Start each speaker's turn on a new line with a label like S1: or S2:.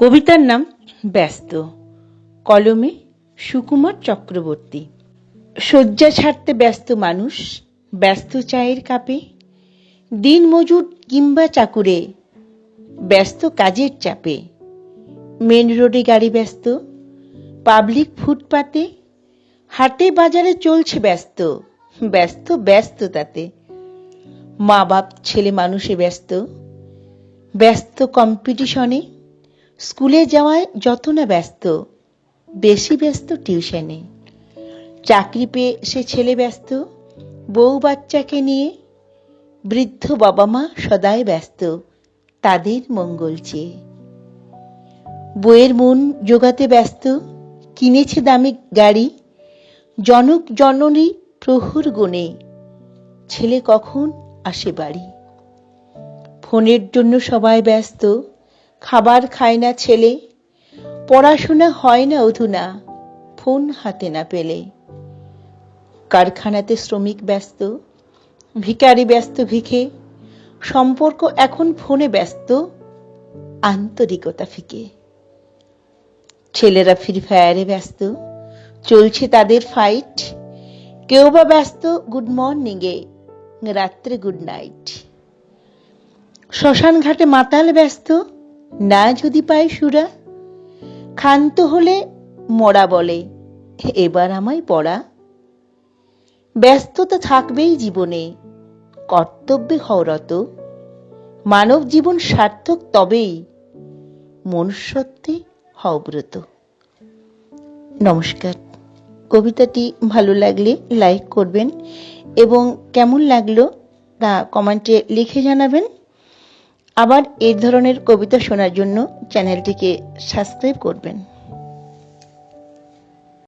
S1: কবিতার নাম ব্যস্ত। কলমে সুকুমার চক্রবর্তী। শয্যা ছাড়তে ব্যস্ত মানুষ, ব্যস্ত চায়ের কাপে, দিন মজুর কিংবা চাকুরে, ব্যস্ত কাজের চাপে। মেন রোডে গাড়ি ব্যস্ত, পাবলিক ফুটপাতে, হাটে বাজারে চলছে ব্যস্ত ব্যস্ত ব্যস্ত তাতে মা বাপ ছেলে মানুষে ব্যস্ত ব্যস্ত কম্পিটিশনে স্কুলে যাওয়ায় যত না ব্যস্ত, বেশি ব্যস্ত টিউশনে। চাকরি পেয়ে সে ছেলে ব্যস্ত, বউ বাচ্চাকে নিয়ে বৃদ্ধ বাবা মা সদাই ব্যস্ত, তাদের মঙ্গল চেয়ে। বইয়ের মন জোগাতে ব্যস্ত, কিনেছে দামি গাড়ি, জনক জননী প্রহর গুণে, ছেলে কখন আসে বাড়ি। ফোনের জন্য সবাই ব্যস্ত খাবার খায় না ছেলে। পড়াশোনা হয় না অধুনা, ফোন হাতে না পেলে। কারখানাতে শ্রমিক ব্যস্ত, ভিখারি ব্যস্ত ভিখে, সম্পর্ক এখন ফোনে ব্যস্ত, আন্তরিকতা ফিকে। ছেলেরা ফ্রি ফায়ারে ব্যস্ত, চলছে তাদের ফাইট কেউ বা ব্যস্ত গুড মর্নিংয়ে রাত্রে গুড নাইট শ্মশান ঘাটে মাতাল ব্যস্ত না যদি পায় সুরা? ক্ষান্ত হলে মরা বলে, এবার আমায় পড়া। ব্যস্ততা থাকবেই জীবনে, কর্তব্যে হওরত। মানব জীবন সার্থক তবেই মনুষ্যত্বে হব্রত নমস্কার। কবিতাটি ভালো লাগলে লাইক করবেন এবং কেমন লাগল তা কমেন্টে লিখে জানাবেন। আবার এই ধরনের কবিতা শোনার জন্য চ্যানেলটিকে সাবস্ক্রাইব করবেন।